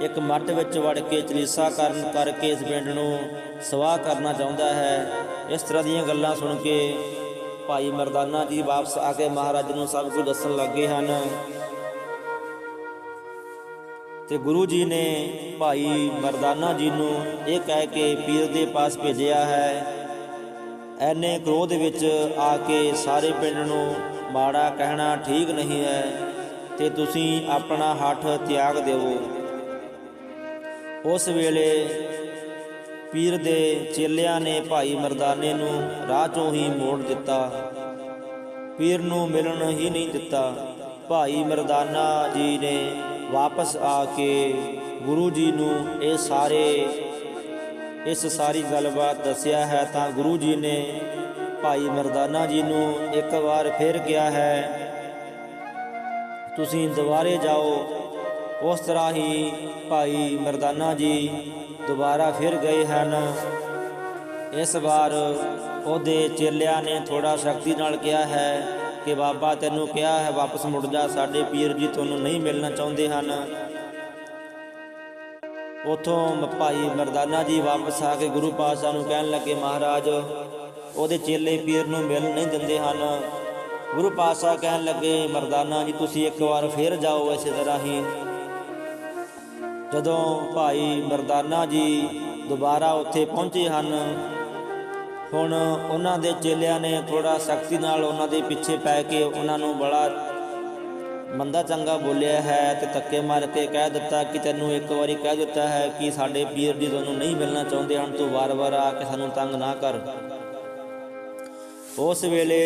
ਇੱਕ ਮੱਟ ਵਿੱਚ ਵੜ ਕੇ ਚਲੀਸਾ ਕਰਨ ਕਰਕੇ ਇਸ ਪਿੰਡ ਨੂੰ ਸਵਾਹ ਕਰਨਾ ਚਾਹੁੰਦਾ ਹੈ। ਇਸ ਤਰ੍ਹਾਂ ਦੀਆਂ ਗੱਲਾਂ ਸੁਣ ਕੇ ਭਾਈ ਮਰਦਾਨਾ ਜੀ ਵਾਪਸ ਆ ਕੇ ਮਹਾਰਾਜ ਨੂੰ ਸਭ ਕੁਝ ਦੱਸਣ ਲੱਗੇ ਹਨ। ਤੇ ਗੁਰੂ ਜੀ ਨੇ ਭਾਈ ਮਰਦਾਨਾ ਜੀ ਨੂੰ ਇਹ ਕਹਿ ਕੇ ਪੀਰ ਦੇ ਪਾਸ ਭੇਜਿਆ ਹੈ। ਐਨੇ ਕ੍ਰੋਧ ਵਿੱਚ ਆ ਕੇ ਸਾਰੇ ਪਿੰਡ ਨੂੰ ਮਾੜਾ ਕਹਿਣਾ ਠੀਕ ਨਹੀਂ ਹੈ। ਤੇ ਤੁਸੀਂ ਆਪਣਾ ਹੱਠ ਤਿਆਗ ਦਿਓ। ਉਸ ਵੇਲੇ ਪੀਰ ਦੇ ਚੇਲਿਆਂ ਨੇ ਭਾਈ ਮਰਦਾਨੇ ਨੂੰ ਰਾਹ ਚੋਂ ਹੀ ਮੋੜ ਦਿੱਤਾ। ਪੀਰ ਨੂੰ ਮਿਲਣ ਹੀ ਨਹੀਂ ਦਿੱਤਾ। ਭਾਈ ਮਰਦਾਨਾ ਜੀ ਨੇ ਵਾਪਸ ਆ ਕੇ ਗੁਰੂ ਜੀ ਨੂੰ ਇਹ ਸਾਰੇ, ਇਸ ਸਾਰੀ ਗੱਲਬਾਤ ਦੱਸਿਆ ਹੈ ਤਾਂ ਗੁਰੂ ਜੀ ਨੇ ਭਾਈ ਮਰਦਾਨਾ ਜੀ ਨੂੰ ਇੱਕ ਵਾਰ ਫਿਰ ਕਿਹਾ ਹੈ, ਤੁਸੀਂ ਦੁਬਾਰੇ ਜਾਓ ਉਸ ਤਰ੍ਹਾਂ ਹੀ ਭਾਈ ਮਰਦਾਨਾ ਜੀ ਦੁਬਾਰਾ ਫਿਰ ਗਏ ਹਨ। ਇਸ ਵਾਰ ਉਹਦੇ ਚੇਲਿਆਂ ਨੇ ਥੋੜਾ ਸ਼ਕਤੀ ਨਾਲ ਕਿਹਾ ਹੈ ਕਿ ਬਾਬਾ ਤੈਨੂੰ ਕਿਹਾ ਹੈ, ਵਾਪਸ ਮੁੜ ਜਾ, ਸਾਡੇ ਪੀਰ ਜੀ ਤੁਹਾਨੂੰ ਨਹੀਂ ਮਿਲਣਾ ਚਾਹੁੰਦੇ ਹਨ। ਉਥੋਂ ਭਾਈ ਮਰਦਾਨਾ ਜੀ ਵਾਪਸ ਆ ਕੇ ਗੁਰੂ ਪਾਤਸ਼ਾਹ ਨੂੰ ਕਹਿਣ ਲੱਗੇ, ਮਹਾਰਾਜ, ਉਹਦੇ ਚੇਲੇ ਪੀਰ ਨੂੰ ਮਿਲਣ ਨਹੀਂ ਦਿੰਦੇ ਹਨ। ਗੁਰੂ ਪਾਤਸ਼ਾਹ ਕਹਿਣ ਲੱਗੇ, ਮਰਦਾਨਾ ਜੀ, ਤੁਸੀਂ ਇੱਕ ਵਾਰ ਫੇਰ ਜਾਓ ਇਸੇ ਤਰ੍ਹਾਂ ਹੀ। ਜਦੋਂ ਭਾਈ ਮਰਦਾਨਾ ਜੀ ਦੁਬਾਰਾ ਉੱਥੇ ਪਹੁੰਚੇ ਹਨ, ਹੁਣ ਉਹਨਾਂ ਦੇ ਚੇਲਿਆਂ ਨੇ ਥੋੜਾ ਸਖਤੀ ਨਾਲ ਉਹਨਾਂ ਦੇ ਪਿੱਛੇ ਪੈ ਕੇ ਉਹਨਾਂ ਨੂੰ ਬੜਾ ਮੰਦਾ ਚੰਗਾ ਬੋਲਿਆ ਹੈ ਤੇ ਧੱਕੇ ਮਾਰ ਕੇ ਕਹਿ ਦਿੱਤਾ ਕਿ ਤੈਨੂੰ ਇੱਕ ਵਾਰੀ ਕਹਿ ਦਿੱਤਾ ਹੈ ਕਿ ਸਾਡੇ ਪੀਰ ਜੀ ਤੁਹਾਨੂੰ ਨਹੀਂ ਮਿਲਣਾ ਚਾਹੁੰਦੇ ਹਨ, ਤੂੰ ਵਾਰ-ਵਾਰ ਆ ਕੇ ਸਾਨੂੰ ਤੰਗ ਨਾ ਕਰ। ਉਸ ਵੇਲੇ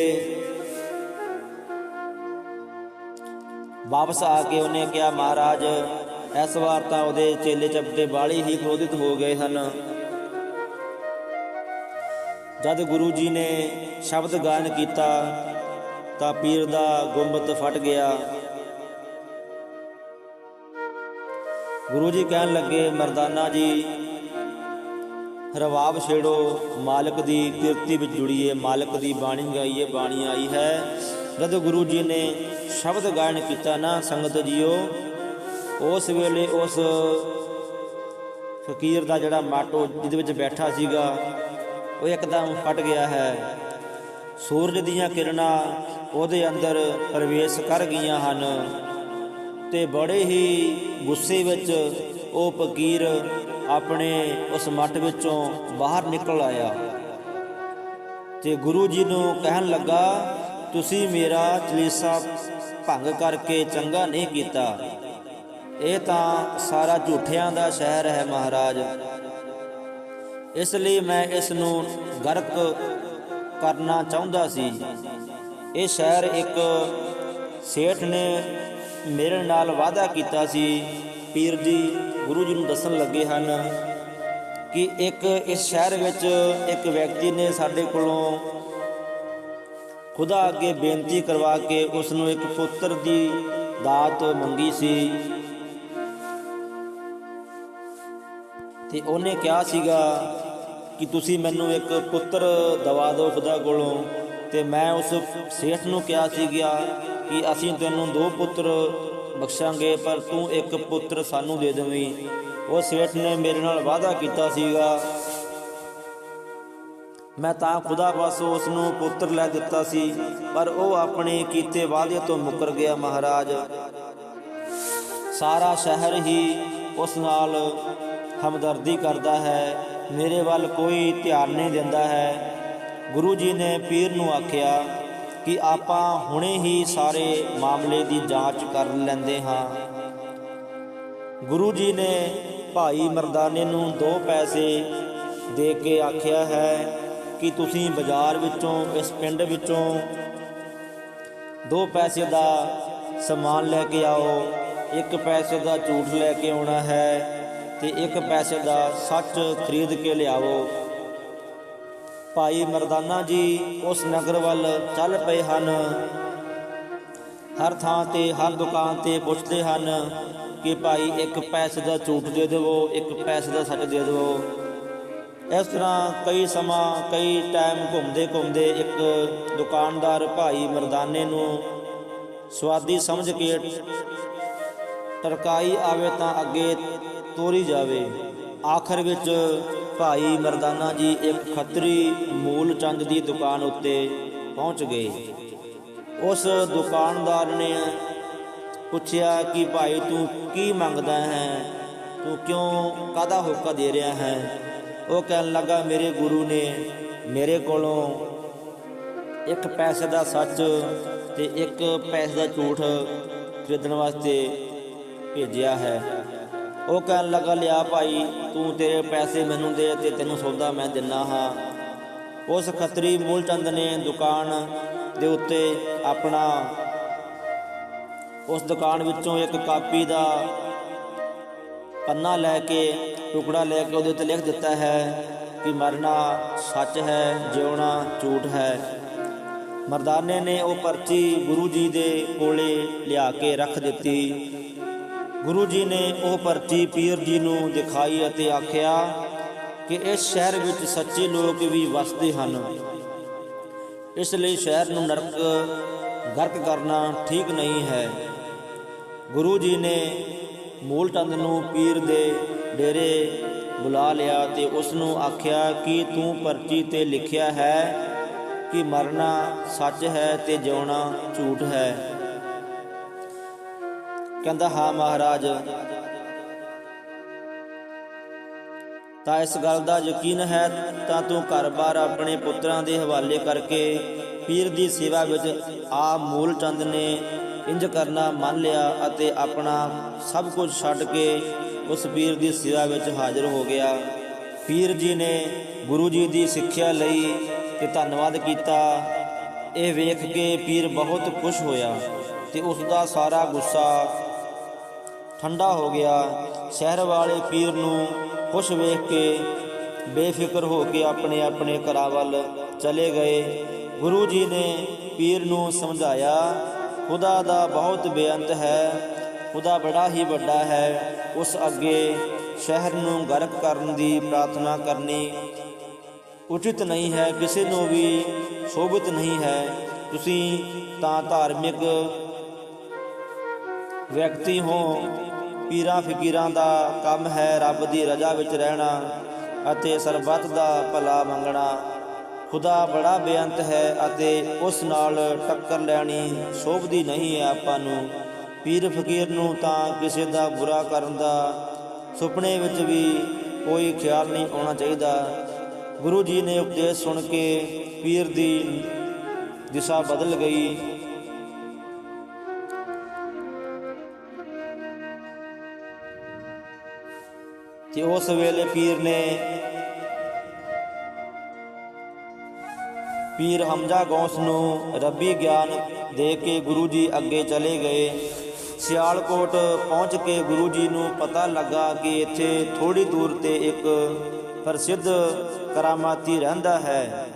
ਵਾਪਸ ਆ ਕੇ ਉਹਨੇ ਕਿਹਾ, ਮਹਾਰਾਜ ਇਸ ਵਾਰ ਤਾਂ ਉਹਦੇ ਚੇਲੇ ਚਪਟੇ ਬਾਲੀ ਹੀ ਕ੍ਰੋਧਿਤ ਹੋ ਗਏ ਹਨ। ਜਦ ਗੁਰੂ ਜੀ ਨੇ ਸ਼ਬਦ ਗਾਇਨ ਕੀਤਾ, ਤਾਂ ਪੀਰ ਦਾ ਗੁੰਬਦ ਫਟ ਗਿਆ। ਗੁਰੂ ਜੀ ਕਹਿਣ ਲੱਗੇ, ਮਰਦਾਨਾ ਜੀ, ਰਵਾਬ ਛੇੜੋ, ਮਾਲਕ ਦੀ ਕਿਰਤੀ ਵਿੱਚ ਜੁੜੀਏ, ਮਾਲਕ ਦੀ ਬਾਣੀ ਗਾਈਏ, ਬਾਣੀ ਆਈ ਹੈ। ਜਦ ਗੁਰੂ ਜੀ ਨੇ ਸ਼ਬਦ ਗਾਇਨ ਕੀਤਾ ਨਾ, ਸੰਗਤ ਜੀਓ ਉਸ ਵੇਲੇ ਉਸ ਫਕੀਰ ਦਾ ਜਿਹੜਾ ਮਾਟੋ ਜਿਹਦੇ ਵਿੱਚ ਬੈਠਾ ਸੀਗਾ, ਉਹ ਇੱਕਦਮ ਫਟ ਗਿਆ ਹੈ। ਸੂਰਜ ਦੀਆਂ ਕਿਰਨਾਂ ਉਹਦੇ ਅੰਦਰ ਪ੍ਰਵੇਸ਼ ਕਰ ਗਈਆਂ ਹਨ ਤੇ ਬੜੇ ਹੀ ਗੁੱਸੇ ਵਿੱਚ ਉਹ ਫਕੀਰ ਆਪਣੇ ਉਸ ਮੱਠ ਵਿੱਚੋਂ ਬਾਹਰ ਨਿਕਲ ਆਇਆ। ਤੇ ਗੁਰੂ ਜੀ ਨੂੰ ਕਹਿਣ ਲੱਗਾ, ਤੁਸੀਂ ਮੇਰਾ ਚਲੀਸਾ ਭੰਗ ਕਰਕੇ ਚੰਗਾ ਨਹੀਂ ਕੀਤਾ। ਇਹ ਤਾਂ ਸਾਰਾ ਝੂਠਿਆਂ ਦਾ ਸ਼ਹਿਰ ਹੈ ਮਹਾਰਾਜ। ਇਸ ਲਈ ਮੈਂ ਇਸ ਨੂੰ ਗਰਕ ਕਰਨਾ ਚਾਹੁੰਦਾ ਸੀ। ਇਹ ਸ਼ਹਿਰ ਇੱਕ ਸੇਠ ਨੇ ਮੇਰੇ ਨਾਲ ਵਾਅਦਾ ਕੀਤਾ ਸੀ। ਪੀਰ ਜੀ, ਗੁਰੂ ਜੀ ਨੂੰ ਦੱਸਣ ਲੱਗੇ ਹਨ ਕਿ ਇੱਕ ਇਸ ਸ਼ਹਿਰ ਵਿੱਚ ਇੱਕ ਵਿਅਕਤੀ ਨੇ ਸਾਡੇ ਕੋਲੋਂ ਖੁਦਾ ਅੱਗੇ ਬੇਨਤੀ ਕਰਵਾ ਕੇ ਉਸ ਨੂੰ ਇੱਕ ਪੁੱਤਰ ਦੀ ਦਾਤ ਮੰਗੀ ਸੀ। ਤੇ ਉਹਨੇ ਕਿਹਾ ਸੀਗਾ ਕਿ ਤੁਸੀਂ ਮੈਨੂੰ ਇੱਕ ਪੁੱਤਰ ਦਵਾ ਦਿਓ ਖੁਦਾ ਕੋਲੋਂ। ਤੇ ਮੈਂ ਉਸ ਸੇਠ ਨੂੰ ਕਿਹਾ ਸੀਗਾ ਕਿ ਅਸੀਂ ਤੈਨੂੰ ਦੋ ਪੁੱਤਰ ਬਖਸ਼ਾਂਗੇ, ਪਰ ਤੂੰ ਇੱਕ ਪੁੱਤਰ ਸਾਨੂੰ ਦੇ ਦੇਵੀਂ। ਉਹ ਸੇਠ ਨੇ ਮੇਰੇ ਨਾਲ ਵਾਅਦਾ ਕੀਤਾ ਸੀਗਾ। ਮੈਂ ਤਾਂ ਖੁਦਾ ਪਾਸੋਂ ਉਸ ਨੂੰ ਪੁੱਤਰ ਲੈ ਦਿੱਤਾ ਸੀ, ਪਰ ਉਹ ਆਪਣੇ ਕੀਤੇ ਵਾਅਦੇ ਤੋਂ ਮੁੱਕਰ ਗਿਆ ਮਹਾਰਾਜ। ਸਾਰਾ ਸ਼ਹਿਰ ਹੀ ਉਸ ਨਾਲ ਹਮਦਰਦੀ ਕਰਦਾ ਹੈ, ਮੇਰੇ ਵੱਲ ਕੋਈ ਧਿਆਨ ਨਹੀਂ ਦਿੰਦਾ ਹੈ। ਗੁਰੂ ਜੀ ਨੇ ਪੀਰ ਨੂੰ ਆਖਿਆ ਕਿ ਆਪਾਂ ਹੁਣੇ ਹੀ ਸਾਰੇ ਮਾਮਲੇ ਦੀ ਜਾਂਚ ਕਰ ਲੈਂਦੇ ਹਾਂ। ਗੁਰੂ ਜੀ ਨੇ ਭਾਈ ਮਰਦਾਨੇ ਨੂੰ ਦੋ ਪੈਸੇ ਦੇ ਕੇ ਆਖਿਆ ਹੈ ਕਿ ਤੁਸੀਂ ਬਾਜ਼ਾਰ ਵਿੱਚੋਂ, ਇਸ ਪਿੰਡ ਵਿੱਚੋਂ ਦੋ ਪੈਸੇ ਦਾ ਸਮਾਨ ਲੈ ਕੇ ਆਓ, ਇੱਕ ਪੈਸੇ ਦਾ ਝੂਠ ਲੈ ਕੇ ਆਉਣਾ ਹੈ। ਤੇ ਇੱਕ ਪੈਸੇ ਦਾ ਸੱਚ ਖਰੀਦ ਕੇ ਲਿਆਵੋ। ਭਾਈ ਮਰਦਾਨਾ ਜੀ ਉਸ ਨਗਰ ਵੱਲ ਚੱਲ ਪਏ ਹਨ। ਹਰ ਥਾਂ ਤੇ, ਹਰ ਦੁਕਾਨ ਤੇ ਪੁੱਛਦੇ ਹਨ ਕਿ ਭਾਈ ਇੱਕ ਪੈਸੇ ਦਾ ਝੂਠ ਦੇ ਦੇਵੋ, ਇੱਕ ਪੈਸੇ ਦਾ ਸੱਚ ਦੇ ਦੇਵੋ। ਇਸ ਤਰ੍ਹਾਂ ਕਈ ਸਮਾਂ, ਕਈ ਟਾਈਮ ਘੁੰਮਦੇ ਘੁੰਮਦੇ ਇੱਕ ਦੁਕਾਨਦਾਰ ਭਾਈ ਮਰਦਾਨੇ ਨੂੰ ਸਵਾਦੀ ਸਮਝ ਕੇ ਟਰਕਾਈ ਆਵੇ ਤਾਂ ਅੱਗੇ ਤੋਰੀ ਜਾਵੇ। ਆਖਰ ਵਿੱਚ ਭਾਈ ਮਰਦਾਨਾ ਜੀ ਇੱਕ ਖੱਤਰੀ ਮੂਲ ਚੰਦ ਦੀ ਦੁਕਾਨ ਉੱਤੇ ਪਹੁੰਚ ਗਏ। ਉਸ ਦੁਕਾਨਦਾਰ ਨੇ ਪੁੱਛਿਆ ਕਿ ਭਾਈ, ਤੂੰ ਕੀ ਮੰਗਦਾ ਹੈ? ਤੂੰ ਕਿਉਂ ਕਾਦਾ ਹੋਕਾ ਦੇ ਰਿਹਾ ਹੈ? ਉਹ ਕਹਿਣ ਲੱਗਾ, ਮੇਰੇ ਗੁਰੂ ਨੇ ਮੇਰੇ ਕੋਲੋਂ ਇੱਕ ਪੈਸੇ ਦਾ ਸੱਚ ਤੇ ਇੱਕ ਪੈਸੇ ਦਾ ਝੂਠ ਖਰੀਦਣ ਵਾਸਤੇ ਭੇਜਿਆ ਹੈ। ਉਹ ਕਹਿਣ ਲੱਗਾ, ਲਿਆ ਭਾਈ, ਤੂੰ ਤੇਰੇ ਪੈਸੇ ਮੈਨੂੰ ਦੇ ਤੇ ਤੈਨੂੰ ਸੌਦਾ ਮੈਂ ਦਿੰਨਾ ਹਾਂ। ਉਸ ਖੱਤਰੀ ਮੂਲਚੰਦ ਨੇ ਦੁਕਾਨ ਦੇ ਉੱਤੇ ਆਪਣਾ, ਉਸ ਦੁਕਾਨ ਵਿੱਚੋਂ ਇੱਕ ਕਾਪੀ ਦਾ ਪੰਨਾ ਲੈ ਕੇ, ਟੁਕੜਾ ਲੈ ਕੇ ਉਹਦੇ ਉੱਤੇ ਲਿਖ ਦਿੱਤਾ ਹੈ ਕਿ ਮਰਨਾ ਸੱਚ ਹੈ, ਜਿਉਣਾ ਝੂਠ ਹੈ। ਮਰਦਾਨੇ ਨੇ ਉਹ ਪਰਚੀ ਗੁਰੂ ਜੀ ਦੇ ਕੋਲੇ ਲਿਆ ਕੇ ਰੱਖ ਦਿੱਤੀ। ਗੁਰੂ ਜੀ ਨੇ ਉਹ ਪਰਚੀ ਪੀਰ ਜੀ ਨੂੰ ਦਿਖਾਈ ਅਤੇ ਆਖਿਆ ਕਿ ਇਸ ਸ਼ਹਿਰ ਵਿੱਚ ਸੱਚੇ ਲੋਕ ਵੀ ਵਸਦੇ ਹਨ। ਇਸ ਲਈ ਸ਼ਹਿਰ ਨੂੰ ਨਰਕ ਗਰਕ ਕਰਨਾ ਠੀਕ ਨਹੀਂ ਹੈ। ਗੁਰੂ ਜੀ ਨੇ ਮੂਲਟੰਦ ਨੂੰ ਪੀਰ ਦੇ ਡੇਰੇ ਬੁਲਾ ਲਿਆ ਤੇ ਉਸ ਨੂੰ ਆਖਿਆ, ਕਿ ਤੂੰ ਪਰਚੀ ਤੇ ਲਿਖਿਆ ਹੈ ਕਿ ਮਰਨਾ ਸੱਚ ਹੈ ਤੇ ਜਿਉਣਾ ਝੂਠ ਹੈ? ਕਹਿੰਦਾ, ਹਾਂ ਮਹਾਰਾਜ। ਤਾਂ ਇਸ ਗੱਲ ਦਾ ਯਕੀਨ ਹੈ, ਤਾਂ ਤੂੰ ਘਰ-ਬਾਰ ਆਪਣੇ ਪੁੱਤਰਾਂ ਦੇ ਹਵਾਲੇ ਕਰਕੇ ਪੀਰ ਦੀ ਸੇਵਾ ਵਿੱਚ ਆ ਮੂਲ ਚੰਦ ਨੇ ਇੰਜ ਕਰਨਾ ਮੰਨ ਲਿਆ ਅਤੇ ਆਪਣਾ ਸਭ ਕੁਝ ਛੱਡ ਕੇ ਉਸ ਪੀਰ ਦੀ ਸੇਵਾ ਵਿੱਚ ਹਾਜ਼ਰ ਹੋ ਗਿਆ। ਪੀਰ ਜੀ ਨੇ ਗੁਰੂ ਜੀ ਦੀ ਸਿੱਖਿਆ ਲਈ ਤੇ ਧੰਨਵਾਦ ਕੀਤਾ। ਇਹ ਵੇਖ ਕੇ ਪੀਰ ਬਹੁਤ ਖੁਸ਼ ਹੋਇਆ ਤੇ ਉਸ ਦਾ ਸਾਰਾ ਗੁੱਸਾ ਠੰਡਾ ਹੋ ਗਿਆ। ਸ਼ਹਿਰ ਵਾਲੇ ਪੀਰ ਨੂੰ ਖੁਸ਼ ਵੇਖ ਕੇ ਬੇਫਿਕਰ ਹੋ ਕੇ ਆਪਣੇ ਆਪਣੇ ਘਰਾਂ ਵੱਲ ਚਲੇ ਗਏ। ਗੁਰੂ ਜੀ ਨੇ ਪੀਰ ਨੂੰ ਸਮਝਾਇਆ, ਖੁਦਾ ਦਾ ਬਹੁਤ ਬੇਅੰਤ ਹੈ, ਖੁਦਾ ਬੜਾ ਹੀ ਵੱਡਾ ਹੈ। ਉਸ ਅੱਗੇ ਸ਼ਹਿਰ ਨੂੰ ਗਰਕ ਕਰਨ ਦੀ ਪ੍ਰਾਰਥਨਾ ਕਰਨੀ ਉਚਿਤ ਨਹੀਂ ਹੈ, ਕਿਸੇ ਨੂੰ ਵੀ ਸ਼ੋਭਿਤ ਨਹੀਂ ਹੈ। ਤੁਸੀਂ ਤਾਂ ਧਾਰਮਿਕ ਵਿਅਕਤੀ ਹੋ, ਪੀਰਾਂ ਫਕੀਰਾਂ ਦਾ ਕੰਮ ਹੈ ਰੱਬ ਦੀ ਰਜ਼ਾ ਵਿੱਚ ਰਹਿਣਾ ਅਤੇ ਸਰਬੱਤ ਦਾ ਭਲਾ ਮੰਗਣਾ। ਖੁਦਾ ਬੜਾ ਬੇਅੰਤ ਹੈ ਅਤੇ ਉਸ ਨਾਲ ਟੱਕਰ ਲੈਣੀ ਸ਼ੋਭਦੀ ਨਹੀਂ ਹੈ ਆਪਾਂ ਨੂੰ। ਪੀਰ ਫਕੀਰ ਨੂੰ ਤਾਂ ਕਿਸੇ ਦਾ ਬੁਰਾ ਕਰਨ ਦਾ ਸੁਪਨੇ ਵਿੱਚ ਵੀ ਕੋਈ ਖਿਆਲ ਨਹੀਂ ਆਉਣਾ ਚਾਹੀਦਾ। ਗੁਰੂ ਜੀ ਨੇ ਉਪਦੇਸ਼ ਸੁਣ ਕੇ ਪੀਰ ਦੀ ਦਿਸ਼ਾ ਬਦਲ ਗਈ। ਤੇ ਉਸ ਵੇਲੇ ਪੀਰ ਨੇ ਪੀਰ ਹਮਜ਼ਾ ਗੌਸ ਨੂੰ ਰੱਬੀ ਗਿਆਨ ਦੇ ਕੇ ਗੁਰੂ ਜੀ ਅੱਗੇ ਚਲੇ ਗਏ। ਸਿਆਲਕੋਟ ਪਹੁੰਚ ਕੇ ਗੁਰੂ ਜੀ ਨੂੰ ਪਤਾ ਲੱਗਾ ਕਿ ਇੱਥੇ ਥੋੜੀ ਦੂਰ ਤੇ ਇੱਕ ਪ੍ਰਸਿੱਧ ਕਰਾਮਾਤੀ ਰਹਿੰਦਾ ਹੈ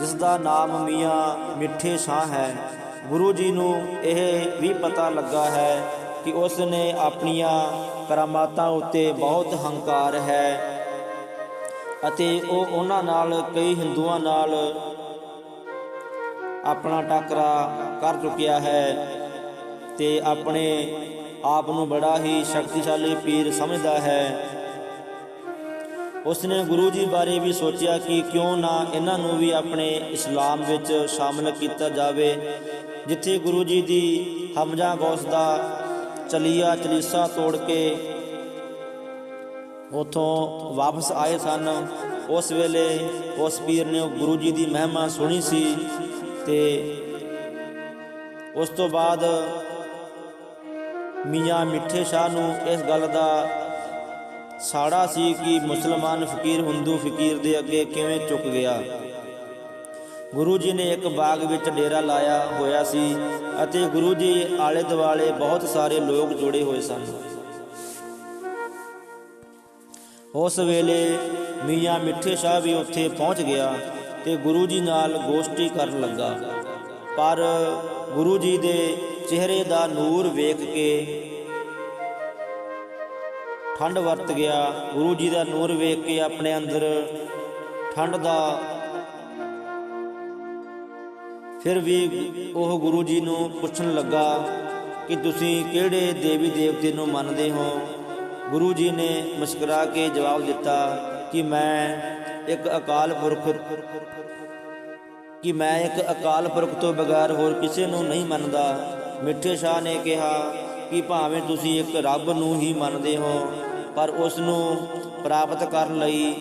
ਜਿਸ ਦਾ ਨਾਮ ਮੀਆਂ ਮਿੱਠੇ ਸ਼ਾਹ ਹੈ। ਗੁਰੂ ਜੀ ਨੂੰ ਇਹ ਵੀ ਪਤਾ ਲੱਗਾ ਹੈ ਕਿ ਉਸ ਨੇ ਆਪਣੀਆਂ ਕਰਾਮਾਤਾਂ ਉੱਤੇ ਬਹੁਤ ਹੰਕਾਰ ਹੈ ਅਤੇ ਉਹ ਉਹਨਾਂ ਨਾਲ, ਕਈ ਹਿੰਦੂਆਂ ਨਾਲ ਆਪਣਾ ਟਾਕਰਾ ਕਰ ਚੁੱਕਿਆ ਹੈ ਤੇ ਆਪਣੇ ਆਪ ਨੂੰ ਬੜਾ ਹੀ ਸ਼ਕਤੀਸ਼ਾਲੀ ਪੀਰ ਸਮਝਦਾ ਹੈ। ਉਸ ਨੇ ਗੁਰੂ ਜੀ ਬਾਰੇ ਵੀ ਸੋਚਿਆ ਕਿ ਕਿਉਂ ਨਾ ਇਹਨਾਂ ਨੂੰ ਵੀ ਆਪਣੇ ਇਸਲਾਮ ਵਿੱਚ ਸ਼ਾਮਲ ਕੀਤਾ ਜਾਵੇ, ਜਿੱਥੇ ਗੁਰੂ ਜੀ ਦੀ ਹਮਜ਼ਾ ਗੌਸ ਦਾ ਚਲੀਆ ਚਲੀਸਾ ਤੋੜ ਕੇ ਉਥੋਂ ਵਾਪਸ ਆਏ ਸਨ। ਉਸ ਵੇਲੇ ਉਸ ਪੀਰ ਨੇ ਗੁਰੂ ਜੀ ਦੀ ਮਹਿਮਾ ਸੁਣੀ ਸੀ ਤੇ ਉਸ ਤੋਂ ਬਾਅਦ ਮੀਆਂ ਮਿੱਠੇ ਸ਼ਾਹ ਨੂੰ ਇਸ ਗੱਲ ਦਾ ਸਾੜਾ ਸੀ ਕਿ ਮੁਸਲਮਾਨ ਫਕੀਰ, ਹਿੰਦੂ ਫਕੀਰ ਦੇ ਅੱਗੇ ਕਿਵੇਂ ਝੁਕ ਗਿਆ। ਗੁਰੂ ਜੀ ਨੇ ਇੱਕ ਬਾਗ ਵਿੱਚ ਡੇਰਾ ਲਾਇਆ ਹੋਇਆ ਸੀ ਅਤੇ ਗੁਰੂ ਜੀ ਆਲੇ ਦੁਆਲੇ ਬਹੁਤ ਸਾਰੇ ਲੋਕ ਜੁੜੇ ਹੋਏ ਸਨ। ਉਸ ਵੇਲੇ ਮੀਆਂ ਮਿੱਠੇ ਸ਼ਾਹ ਵੀ ਉੱਥੇ ਪਹੁੰਚ ਗਿਆ ਤੇ ਗੁਰੂ ਜੀ ਨਾਲ ਗੋਸ਼ਟੀ ਕਰਨ ਲੱਗਾ। ਪਰ ਗੁਰੂ ਜੀ ਦੇ ਚਿਹਰੇ ਦਾ ਨੂਰ ਵੇਖ ਕੇ ਠੰਡ ਵਰਤ ਗਿਆ। ਗੁਰੂ ਜੀ ਦਾ ਨੂਰ ਵੇਖ ਕੇ ਆਪਣੇ ਅੰਦਰ ਠੰਡ ਦਾ ਫਿਰ ਵੀ ਉਹ ਗੁਰੂ ਜੀ ਨੂੰ ਪੁੱਛਣ ਲੱਗਾ ਕਿ ਤੁਸੀਂ ਕਿਹੜੇ ਦੇਵੀ ਦੇਵਤੇ ਨੂੰ ਮੰਨਦੇ ਹੋ? ਗੁਰੂ ਜੀ ਨੇ ਮੁਸਕਰਾ ਕੇ ਜਵਾਬ ਦਿੱਤਾ ਕਿ ਮੈਂ ਇੱਕ ਅਕਾਲ ਪੁਰਖ, ਕਿ ਮੈਂ ਇੱਕ ਅਕਾਲ ਪੁਰਖ ਤੋਂ ਬਗੈਰ ਹੋਰ ਕਿਸੇ ਨੂੰ ਨਹੀਂ ਮੰਨਦਾ। ਮਿੱਠੇ ਸ਼ਾਹ ਨੇ ਕਿਹਾ ਕਿ ਭਾਵੇਂ ਤੁਸੀਂ ਇੱਕ ਰੱਬ ਨੂੰ ਹੀ ਮੰਨਦੇ ਹੋ, ਪਰ ਉਸ ਨੂੰ ਪ੍ਰਾਪਤ ਕਰਨ ਲਈ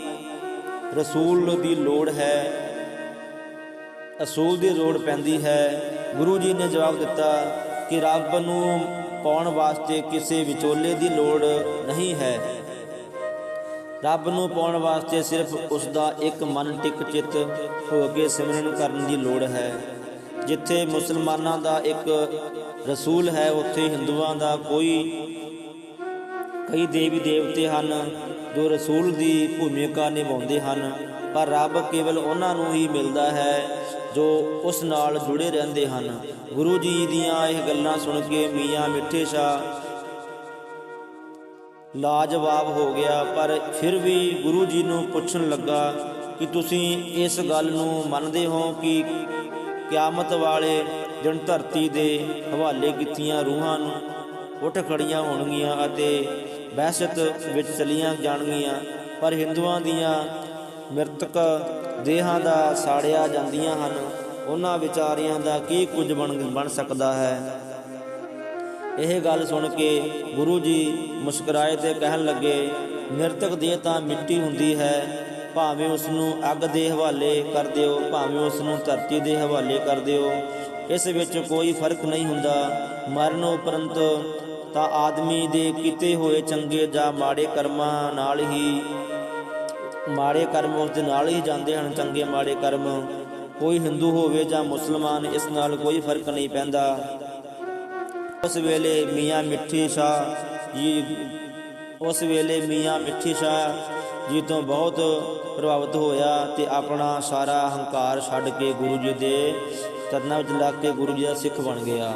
ਰਸੂਲ ਦੀ ਲੋੜ ਹੈ। ਅਸੂਲ ਦੀ ਲੋੜ ਪੈਂਦੀ ਹੈ। ਗੁਰੂ ਜੀ ਨੇ ਜਵਾਬ ਦਿੱਤਾ ਕਿ ਰੱਬ ਨੂੰ ਪਾਉਣ ਵਾਸਤੇ ਕਿਸੇ ਵਿਚੋਲੇ ਦੀ ਲੋੜ ਨਹੀਂ ਹੈ। ਰੱਬ ਨੂੰ ਪਾਉਣ ਵਾਸਤੇ ਸਿਰਫ ਉਸ ਦਾ ਇੱਕ ਮਨ ਟਿਕ ਚਿੱਤ ਹੋ ਕੇ ਸਿਮਰਨ ਕਰਨ ਦੀ ਲੋੜ ਹੈ। ਜਿੱਥੇ ਮੁਸਲਮਾਨਾਂ ਦਾ ਇੱਕ ਰਸੂਲ ਹੈ, ਉੱਥੇ ਹਿੰਦੂਆਂ ਦਾ ਕੋਈ, ਕਈ ਦੇਵੀ ਦੇਵਤੇ ਹਨ ਜੋ ਰਸੂਲ ਦੀ ਭੂਮਿਕਾ ਨਿਭਾਉਂਦੇ ਹਨ। ਪਰ ਰੱਬ ਕੇਵਲ ਉਹਨਾਂ ਨੂੰ ਹੀ ਮਿਲਦਾ ਹੈ ਜੋ ਉਸ ਨਾਲ ਜੁੜੇ ਰਹਿੰਦੇ ਹਨ। ਗੁਰੂ ਜੀ ਦੀਆਂ ਇਹ ਗੱਲਾਂ ਸੁਣ ਕੇ ਮੀਆਂ ਮਿੱਠੇ ਸ਼ਾਹ ਲਾਜਵਾਬ ਹੋ ਗਿਆ। ਪਰ ਫਿਰ ਵੀ ਗੁਰੂ ਜੀ ਨੂੰ ਪੁੱਛਣ ਲੱਗਾ ਕਿ ਤੁਸੀਂ ਇਸ ਗੱਲ ਨੂੰ ਮੰਨਦੇ ਹੋ ਕਿ ਕਿਆਮਤ ਵਾਲੇ ਦਿਨ ਧਰਤੀ ਦੇ ਹਵਾਲੇ ਕੀਤੀਆਂ ਰੂਹਾਂ ਨੂੰ ਉੱਠ ਖੜੀਆਂ ਹੋਣਗੀਆਂ ਅਤੇ ਬਹਿਸ਼ਤ ਵਿੱਚ ਚਲੀਆਂ ਜਾਣਗੀਆਂ। ਪਰ ਹਿੰਦੂਆਂ ਦੀਆਂ ਮ੍ਰਿਤਕ ਦੇਹਾਂ ਦਾ ਸਾੜਿਆ ਜਾਂਦੀਆਂ ਹਨ। ਉਹਨਾਂ ਵਿਚਾਰਿਆਂ ਦਾ ਕੀ ਕੁਝ ਬਣ ਬਣ ਸਕਦਾ ਹੈ? ਇਹ ਗੱਲ ਸੁਣ ਕੇ ਗੁਰੂ ਜੀ ਮੁਸਕਰਾਏ ਤੇ ਕਹਿਣ ਲੱਗੇ, ਮ੍ਰਿਤਕ ਦੇਹ ਤਾਂ ਮਿੱਟੀ ਹੁੰਦੀ ਹੈ, ਭਾਵੇਂ ਉਸ ਨੂੰ ਅੱਗ ਦੇ ਹਵਾਲੇ ਕਰ ਦਿਓ, ਭਾਵੇਂ ਉਸ ਨੂੰ ਧਰਤੀ ਦੇ ਹਵਾਲੇ ਕਰ ਦਿਓ। ਇਸ ਵਿੱਚ ਕੋਈ ਫ਼ਰਕ ਨਹੀਂ ਹੁੰਦਾ। ਮਰਨ ਉਪਰੰਤ ਤਾਂ ਆਦਮੀ ਦੇ ਕੀਤੇ ਹੋਏ ਚੰਗੇ ਜਾਂ ਮਾੜੇ ਕਰਮਾਂ ਨਾਲ ਹੀ ਮਾੜੇ ਕਰਮ ਉਸ ਦੇ ਨਾਲ ਹੀ ਜਾਂਦੇ ਹਨ, ਚੰਗੇ ਮਾੜੇ ਕਰਮ। ਕੋਈ ਹਿੰਦੂ ਹੋਵੇ ਜਾਂ ਮੁਸਲਮਾਨ, ਇਸ ਨਾਲ ਕੋਈ ਫ਼ਰਕ ਨਹੀਂ ਪੈਂਦਾ। ਉਸ ਵੇਲੇ ਮੀਆਂ ਮਿੱਠੀ ਸ਼ਾਹ ਜੀ, ਉਸ ਵੇਲੇ ਮੀਆਂ ਮਿੱਠੀ ਸ਼ਾਹ ਜੀ ਤੋਂ ਬਹੁਤ ਪ੍ਰਭਾਵਿਤ ਹੋਇਆ ਤੇ ਆਪਣਾ ਸਾਰਾ ਹੰਕਾਰ ਛੱਡ ਕੇ ਗੁਰੂ ਜੀ ਦੇ ਚਰਨਾਂ ਵਿੱਚ ਲੱਗ ਕੇ ਗੁਰੂ ਜੀ ਦਾ ਸਿੱਖ ਬਣ ਗਿਆ।